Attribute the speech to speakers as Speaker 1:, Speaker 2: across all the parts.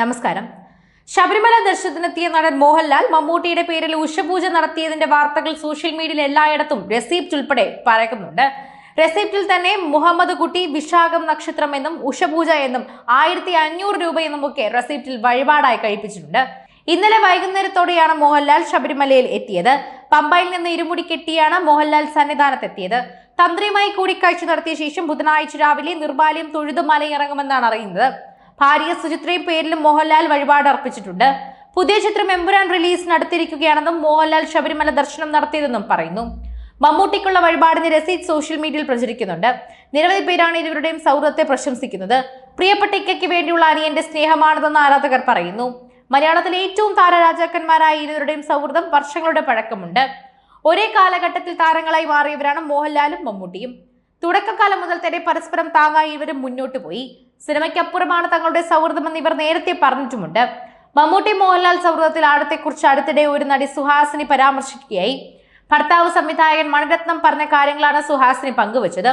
Speaker 1: നമസ്കാരം. ശബരിമല ദർശനത്തിനെത്തിയ നടൻ മോഹൻലാൽ മമ്മൂട്ടിയുടെ പേരിൽ ഉഷപൂജ നടത്തിയതിന്റെ വാർത്തകൾ സോഷ്യൽ മീഡിയയിൽ എല്ലായിടത്തും റെസീപ്റ്റ് ഉൾപ്പെടെ പറയുന്നുണ്ട് റെസിപ്റ്റിൽ തന്നെ മുഹമ്മദ് കുട്ടി വിശാഖം നക്ഷത്രം എന്നും ഉഷപൂജ എന്നും ആയിരത്തി അഞ്ഞൂറ് രൂപയെന്നും ഒക്കെ റെസിപ്റ്റിൽ വഴിപാടായി കഴിപ്പിച്ചിട്ടുണ്ട്. ഇന്നലെ വൈകുന്നേരത്തോടെയാണ് മോഹൻലാൽ ശബരിമലയിൽ എത്തിയത്. പമ്പയിൽ നിന്ന് ഇരുമുടി കെട്ടിയാണ് മോഹൻലാൽ സന്നിധാനത്തെത്തിയത്. തന്ത്രിയുമായി കൂടിക്കാഴ്ച നടത്തിയ ശേഷം ബുധനാഴ്ച രാവിലെ നിർബാലയം തൊഴുതുമലയിറങ്ങുമെന്നാണ് അറിയുന്നത്. ഭാര്യ സുചിത്രയും പേരിലും മോഹൻലാൽ വഴിപാട് അർപ്പിച്ചിട്ടുണ്ട്. പുതിയ ചിത്രം എമ്പുരാൻ റിലീസ് നടത്തിയിരിക്കുകയാണെന്നും മോഹൻലാൽ ശബരിമല ദർശനം നടത്തിയതെന്നും പറയുന്നു. മമ്മൂട്ടിക്കുള്ള വഴിപാടിന് രസീദ് സോഷ്യൽ മീഡിയയിൽ പ്രചരിക്കുന്നുണ്ട്. നിരവധി പേരാണ് ഇരുവരുടെയും സൗഹൃദത്തെ പ്രശംസിക്കുന്നത്. പ്രിയപ്പെട്ട ഇക്കയ്ക്ക് വേണ്ടിയുള്ള അനിയന്റെ സ്നേഹമാണിതെന്ന് ആരാധകർ പറയുന്നു. മലയാളത്തിലെ ഏറ്റവും താരരാജാക്കന്മാരായ ഇരുവരുടെയും സൗഹൃദം വർഷങ്ങളുടെ പഴക്കമുണ്ട്. ഒരേ കാലഘട്ടത്തിൽ താരങ്ങളായി മാറിയവരാണ് മോഹൻലാലും മമ്മൂട്ടിയും. തുടക്കകാലം മുതൽ തന്നെ പരസ്പരം താങ്ങായി ഇവരും മുന്നോട്ട് പോയി. സിനിമയ്ക്കപ്പുറമാണ് തങ്ങളുടെ സൗഹൃദമെന്ന് ഇവർ നേരത്തെ പറഞ്ഞിട്ടുമുണ്ട്. മമ്മൂട്ടി മോഹൻലാൽ സൗഹൃദത്തിൽ ആഴത്തെക്കുറിച്ച് അടുത്തിടെ ഒരു നടി സുഹാസിനി പരാമർശിക്കുകയായി. ഭർത്താവ് സംവിധായകൻ മണിരത്നം പറഞ്ഞ കാര്യങ്ങളാണ് സുഹാസിനി പങ്കുവച്ചത്.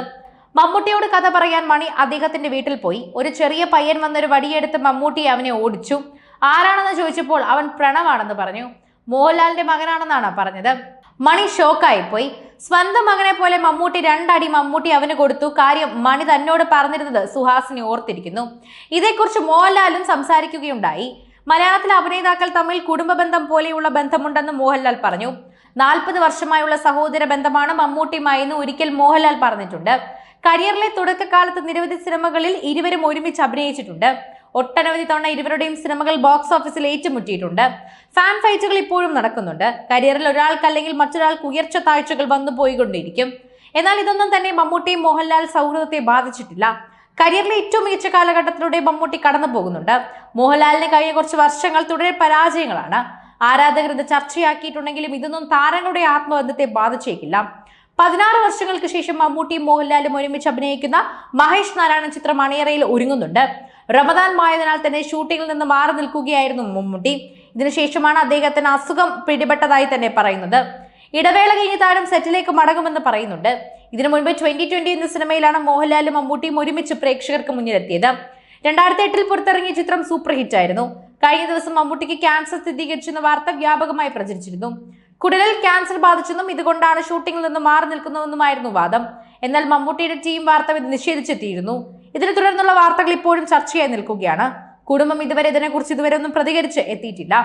Speaker 1: മമ്മൂട്ടിയോട് കഥ പറയാൻ മണി അദ്ദേഹത്തിന്റെ വീട്ടിൽ പോയി. ഒരു ചെറിയ പയ്യൻ വന്നൊരു വടിയെടുത്ത് മമ്മൂട്ടി അവനെ ഓടിച്ചു. ആരാണെന്ന് ചോദിച്ചപ്പോൾ അവൻ പ്രണവാണെന്ന് പറഞ്ഞു. മോഹൻലാലിന്റെ മകനാണെന്നാണ് പറഞ്ഞത്. മണി ഷോക്കായി പോയി സ്വന്തം മകനെ പോലെ മമ്മൂട്ടി രണ്ടടി മമ്മൂട്ടി അവന് കൊടുത്തു. കാര്യം മണി തന്നോട് പറഞ്ഞിരുന്നത് സുഹാസിനി ഓർത്തിരിക്കുന്നു. ഇതേക്കുറിച്ച് മോഹൻലാലും സംസാരിക്കുകയുണ്ടായി. മലയാളത്തിലെ അഭിനേതാക്കൾ തമ്മിൽ കുടുംബ ബന്ധം പോലെയുള്ള ബന്ധമുണ്ടെന്ന് മോഹൻലാൽ പറഞ്ഞു. നാൽപ്പത് വർഷമായുള്ള സഹോദര ബന്ധമാണ് മമ്മൂട്ടിയുമായെന്ന് ഒരിക്കൽ മോഹൻലാൽ പറഞ്ഞിട്ടുണ്ട്. കരിയറിലെ തുടക്കകാലത്ത് നിരവധി സിനിമകളിൽ ഇരുവരും ഒരുമിച്ച് അഭിനയിച്ചിട്ടുണ്ട്. ഒട്ടനവധി തവണ ഇരുവരുടെയും സിനിമകൾ ബോക്സ് ഓഫീസിൽ ഏറ്റുമുട്ടിയിട്ടുണ്ട്. ഫാൻ ഫൈറ്റുകൾ ഇപ്പോഴും നടക്കുന്നുണ്ട്. കരിയറിൽ ഒരാൾക്ക് അല്ലെങ്കിൽ മറ്റൊരാൾക്ക് ഉയർച്ച താഴ്ചകൾ വന്നു പോയിക്കൊണ്ടിരിക്കും എന്നാൽ ഇതൊന്നും തന്നെ മമ്മൂട്ടിയും മോഹൻലാൽ സൗഹൃദത്തെ ബാധിച്ചിട്ടില്ല. കരിയറിലെ ഏറ്റവും മികച്ച കാലഘട്ടത്തിലൂടെ മമ്മൂട്ടി കടന്നു പോകുന്നുണ്ട്. മോഹൻലാലിന് കഴിഞ്ഞ കുറച്ച് വർഷങ്ങൾ തുടരെ പരാജയങ്ങളാണ്. ആരാധകർ ഇത് ചർച്ചയാക്കിയിട്ടുണ്ടെങ്കിലും ഇതൊന്നും താരങ്ങളുടെ ആത്മബന്ധത്തെ ബാധിച്ചേക്കില്ല. പതിനാറ് വർഷങ്ങൾക്ക് ശേഷം മമ്മൂട്ടിയും മോഹൻലാലും ഒരുമിച്ച് അഭിനയിക്കുന്ന മഹേഷ് നാരായണൻ ചിത്രം അണിയറയിൽ ഒരുങ്ങുന്നുണ്ട്. റമദാൻ മായതിനാൽ തന്നെ ഷൂട്ടിങ്ങിൽ നിന്ന് മാറി നിൽക്കുകയായിരുന്നു മമ്മൂട്ടി. ഇതിനുശേഷമാണ് അദ്ദേഹത്തിന് അസുഖം പിടിപെട്ടതായി തന്നെ പറയുന്നത്. ഇടവേള കഴിഞ്ഞ് താരം സെറ്റിലേക്ക് മടങ്ങുമെന്ന് പറയുന്നുണ്ട്. ഇതിനു മുൻപ് ട്വന്റി ട്വന്റി എന്ന സിനിമയിലാണ് മോഹൻലാലും മമ്മൂട്ടിയും ഒരുമിച്ച് പ്രേക്ഷകർക്ക് മുന്നിലെത്തിയത്. രണ്ടായിരത്തി എട്ടിൽ പുറത്തിറങ്ങിയ ചിത്രം സൂപ്പർ ഹിറ്റ് ആയിരുന്നു കഴിഞ്ഞ ദിവസം മമ്മൂട്ടിക്ക് ക്യാൻസർ സ്ഥിരീകരിച്ചെന്ന വാർത്ത വ്യാപകമായി പ്രചരിച്ചിരുന്നു. കുടലിൽ ക്യാൻസർ ബാധിച്ചെന്നും ഇതുകൊണ്ടാണ് ഷൂട്ടിംഗിൽ നിന്ന് മാറി നിൽക്കുന്നതെന്നുമായിരുന്നു വാദം. എന്നാൽ മമ്മൂട്ടിയുടെ ടീം വാർത്ത നിഷേധിച്ചെത്തിയിരുന്നു. ഇതിനെ തുടർന്നുള്ള വാർത്തകൾ ഇപ്പോഴും ചർച്ചയായി നിൽക്കുകയാണ്. കുടുംബം ഇതുവരെ ഇതിനെക്കുറിച്ച് ഇതുവരെ ഒന്നും പ്രതികരിച്ച് എത്തിയിട്ടില്ല.